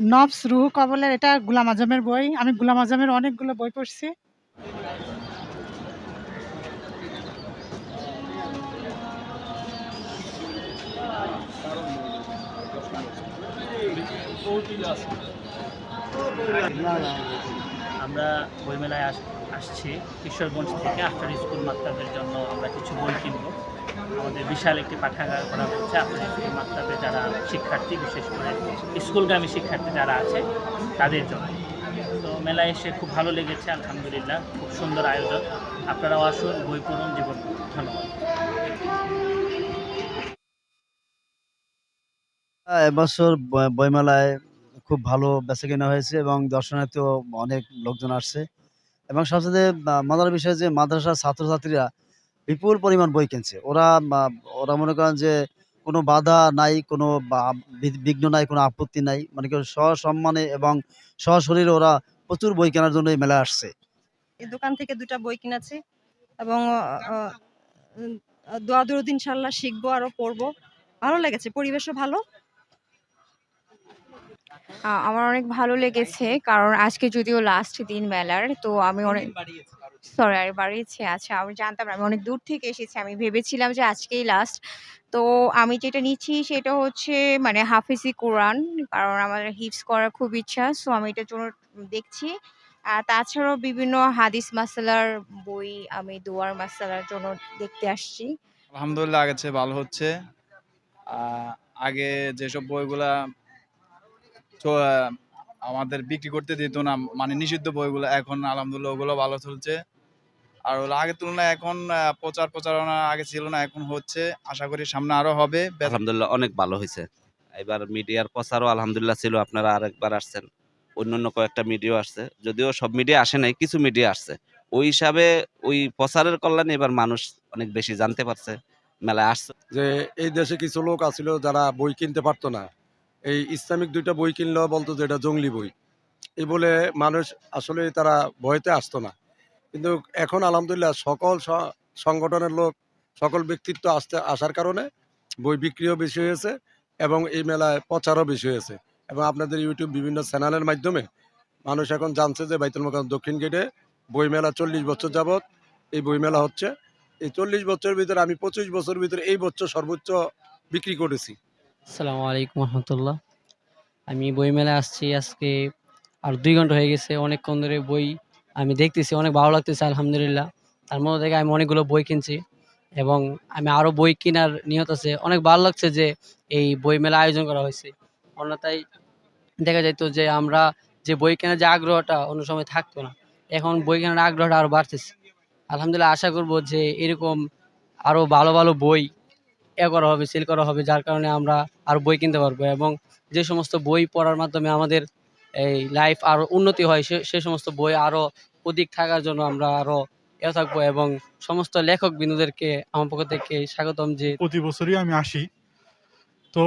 নবস, রুহু, কবলের, এটা গুলাম আজমের বই। আমি গুলাম আজমের অনেকগুলো বই পড়ছি। আমরা বইমেলায় আস। আসছি কিশোরগঞ্জ থেকে আফটার স্কুল মাক্তাবের জন্য আমরা কিছু বই কিনব। আমাদের বিশাল একটি পাঠাগার করা হচ্ছে আফটার স্কুল মাক্তাবে যারা শিক্ষার্থী, বিশেষ করে স্কুলগামী শিক্ষার্থী যারা আছে, তাদের জন্য। তো মেলায় এসে খুব ভালো লেগেছে, আলহামদুলিল্লাহ, খুব সুন্দর আয়োজন। আপনারাও আসুন, বই পড়ুন, জীবন। ধন্যবাদ। এবছর বইমেলায় খুব ভালো বেচাকেনা হয়েছে এবং দর্শনার্থীও অনেক লোকজন আসছে। এবং সবচেয়ে মজার বিষয় যে, মাদ্রাসার ছাত্রছাত্রীরা বিপুল পরিমাণ বই কিনছে। ওরা ওরা মনে করেন যে, কোনো বাধা নাই, কোনো বিঘ্ন নাই, কোনো আপত্তি নাই। মানে কি সসম্মানে এবং সশরীরে ওরা প্রচুর বই কেনার জন্য মেলায় আসছে। এই দোকান থেকে দুটা বই কিনেছি এবং দোয়া দরুদ ইনশাল্লাহ শিখব, আরও পড়ব। ভালো লেগেছে, পরিবেশও ভালো। আমার অনেক ভালো লেগেছে কারণ আজকে যদিও লাস্ট দিন মেলার তো আমি অনেক সরি আর বাড়িয়েছে আচ্ছা আমি জানতাম আমি অনেক দূর থেকে এসেছি আমি ভেবেছিলাম যে আজকেই লাস্ট তো আমি যেটা নিচ্ছি সেটা হচ্ছে মানে হাফিজি কোরআন কারণ আমার হিপস করার খুব ইচ্ছা সো আমি এটার জন্য দেখছি। আর তাছাড়াও বিভিন্ন হাদিস মাসালার বই আমি দুয়ার মাসালার জন্য দেখতে আসছি। আলহামদুলিল্লাহ চেয়ে ভালো হচ্ছে। আগে যেসব বইগুলা আমাদের বিক্রি করতে দিত না মানে নিষিদ্ধ বইগুলো। এখন আলহামদুলিল্লাহ ওগুলো ভালো চলছে। আর হলো আগের তুলনায় এখন প্রচার প্রচারণা আগে ছিল না এখন হচ্ছে। আশা করি সামনে আরও হবে। আলহামদুলিল্লাহ অনেক ভালো হয়েছে। এবার মিডিয়ার প্রচারও আলহামদুলিল্লাহ ছিল আপনারা আরেকবার আসছেন। অন্যান্য কয়েকটা মিডিয়া আসছে। যদিও সব মিডিয়া আসে নাই কিছু মিডিয়া আসছে। ওই হিসাবে ওই প্রচারের কল্যাণে এবার মানুষ অনেক বেশি জানতে পারছে মেলায় আসছে। যে এই দেশে কিছু লোক আছিল যারা বই কিনতে পারতো না। এই ইসলামিক দুইটা বই কিনলেও বলতো যে এটা জঙ্গলি বই। এই বলে মানুষ আসলে তারা ভয়তে আসতো না। কিন্তু এখন আলহামদুলিল্লাহ সকল সংগঠনের লোক, সকল ব্যক্তিত্ব আসতে, আসার কারণে বই বিক্রিও বেশি হয়েছে এবং এই মেলায় প্রচারও বেশি হয়েছে। এবং আপনাদের ইউটিউব বিভিন্ন চ্যানেলের মাধ্যমে মানুষ এখন জানছে যে বাইতুল মোকাম দক্ষিণ গেটে বই মেলা চল্লিশ বছর যাবৎ এই বই মেলা হচ্ছে। এই চল্লিশ বছরের ভিতরে, আমি পঁচিশ বছর ভিতরে এই বছর সর্বোচ্চ বিক্রি করেছি। আসসালামু আলাইকুম রহমতুল্লাহ। আমি বইমেলায় আসছি, আজকে আর দুই ঘণ্টা হয়ে গেছে, অনেকক্ষণ ধরে বই আমি দেখতেছি, অনেক ভালো লাগতেছে, আলহামদুলিল্লাহ। তার মধ্যে থেকে আমি অনেকগুলো বই কিনছি এবং আমি আরও বই কেনার নিয়ত আছে। অনেক ভালো লাগছে যে এই বই মেলা আয়োজন করা হয়েছে। অন্যথায় দেখা যেত যে আমরা যে বই কেনার যে আগ্রহটা অন্য সময় থাকতো না। এখন বই কেনার আগ্রহটা আরও বাড়তেছে। আলহামদুলিল্লাহ আশা করব যে এরকম আরও ভালো ভালো বই এ করা হবে সেল করা হবে যার কারণে আমরা আরও বই কিনতে পারব এবং যে সমস্ত বই পড়ার মাধ্যমে আমাদের এই লাইফ আরও উন্নতি হয় সে সে সমস্ত বই আরও অধিক থাকার জন্য আমরা আরও এ থাকব এবং সমস্ত লেখক বিন্দুদেরকে আমার পক্ষ থেকে স্বাগতম যে প্রতি বছরই আমি আসি। তো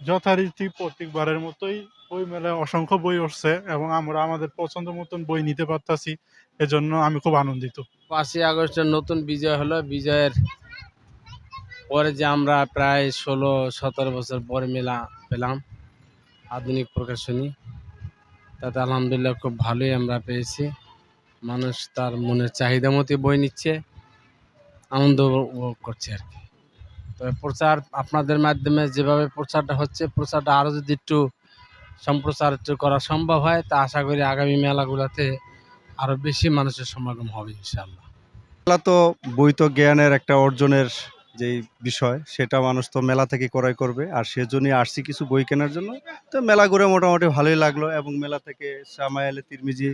যথারীতি প্রত্যেকবারের মতোই বই মেলায় অসংখ্য বই উঠছে এবং আমরা আমাদের পছন্দ মতন বই নিতে পারতাছি। এজন্য আমি খুব আনন্দিত। পাঁচই আগস্টের নতুন বিজয় হলো বিজয়ের পরে যে আমরা প্রায় ষোলো, সতেরো বছর পরে মেলা পেলাম, আধুনিক প্রকাশনী। তাতে আলহামদুলিল্লাহ খুব ভালোই আমরা পেয়েছি। মানুষ তার মনের চাহিদা মতো বই নিচ্ছে, আনন্দ উপভোগ করছে আর কি। তবে প্রচার আপনাদের মাধ্যমে যেভাবে প্রচারটা হচ্ছে, প্রচারটা আরও যদি একটু সম্প্রচার একটু করা সম্ভব হয়, তা আশা করি আগামী মেলাগুলোতে আরও বেশি মানুষের সমাগম হবে, ইনশাআল্লাহ। মেলা তো বই তো জ্ঞানের একটা অর্জনের যেই বিষয়, সেটা মানুষ তো মেলা থেকে ক্রয় করবে। আর সেজন্যই আসছি কিছু বই কেনার জন্য তো মেলা ঘুরে মোটামুটি ভালোই লাগল এবং মেলা থেকে সামায়ালে তিরমিজি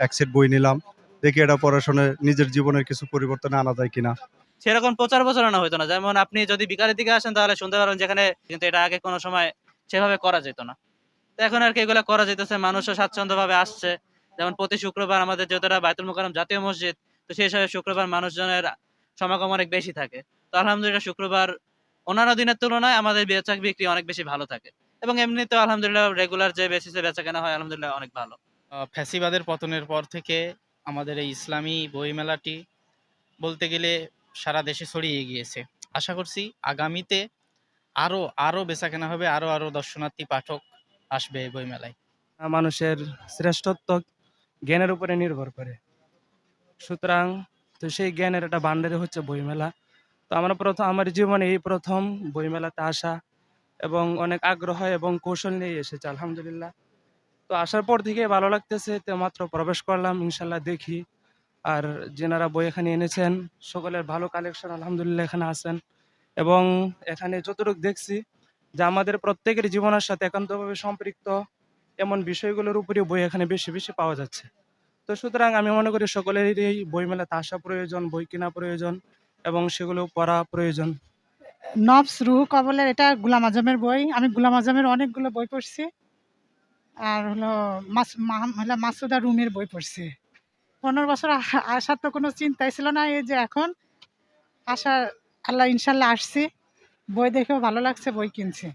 এক সেট বই নিলাম। দেখি এটা পড়াশোনায় নিজের জীবনের কিছু পরিবর্তন আনা যায় কিনা। সেরকম প্রচার প্রচারণা হতো না। যেমন আপনি যদি বিকালের দিকে আসেন তাহলে শুনতে পারবেন যেখানে কিন্তু এটা আগে কোনো সময় সেভাবে করা যেত না। তো এখন আর কি এগুলো করা যেতেছে, মানুষও স্বাচ্ছন্দ্যভাবে আসছে। যেমন প্রতি শুক্রবার আমাদের যেহেতু বাইতুল মোকাররম জাতীয় মসজিদ, তো সেই হিসাবে শুক্রবার মানুষজনের সমাগম অনেক বেশি থাকে। তো আলহামদুলিল্লাহ শুক্রবার অন্যান্য দিনের তুলনায় আমাদের বেচা বিক্রি অনেক বেশি ভালো থাকে। এবং এমনিতেও আলহামদুলিল্লাহ রেগুলার যে বেসিসে বেচা কেনা হয় আলহামদুলিল্লাহ অনেক ভালো। ফ্যাসিবাদের পতনের পর থেকে আমাদের এই ইসলামী বইমেলাটি বলতে গেলে সারা দেশে ছড়িয়ে গিয়েছে। আশা করছি আগামীতে আরও আরও বেচাকেনা হবে আরও আরও দর্শনার্থী পাঠক আসবে এই বইমেলায়। মানুষের শ্রেষ্ঠত্ব জ্ঞানের উপরে নির্ভর করে। সুতরাং তো সেই জ্ঞানের একটা ভান্ডারে হচ্ছে বইমেলা। তো আমরা প্রথম আমার জীবনে এই প্রথম বইমেলাতে আসা এবং অনেক আগ্রহ এবং কৌশল নিয়ে এসেছে, আলহামদুলিল্লাহ। তো আসার পর থেকে ভালো লাগতেছে, তো মাত্র প্রবেশ করলাম, ইনশাল্লাহ দেখি। আর যেনারা বই এখানে এনেছেন, সকলের ভালো কালেকশন আলহামদুলিল্লাহ এখানে আছেন। এবং এখানে যতটুকু দেখছি যে আমাদের প্রত্যেকের জীবনের সাথে একান্তভাবে সম্পৃক্ত এমন বিষয়গুলোর উপরে বই এখানে বেশি বেশি পাওয়া যাচ্ছে। তো সুতরাং আমি মনে করি সকলেরই এই বই মেলাতে আসা প্রয়োজন, বই কেনা প্রয়োজন। এবং সেগুলো পড়া প্রয়োজন। নবস, রুহু, কবলের, এটা গুলাম আজমের বই। আমি গুলাম আজমের অনেকগুলো বই পড়ছি। আর হলো হলো মাসুদা রুমের বই পড়ছি। পনেরো বছর আসার তো কোনো চিন্তাই ছিল না, এই যে এখন আসার আল্লাহ ইনশাল্লাহ আসছি। বই দেখেও ভালো লাগছে, বই কিনছি।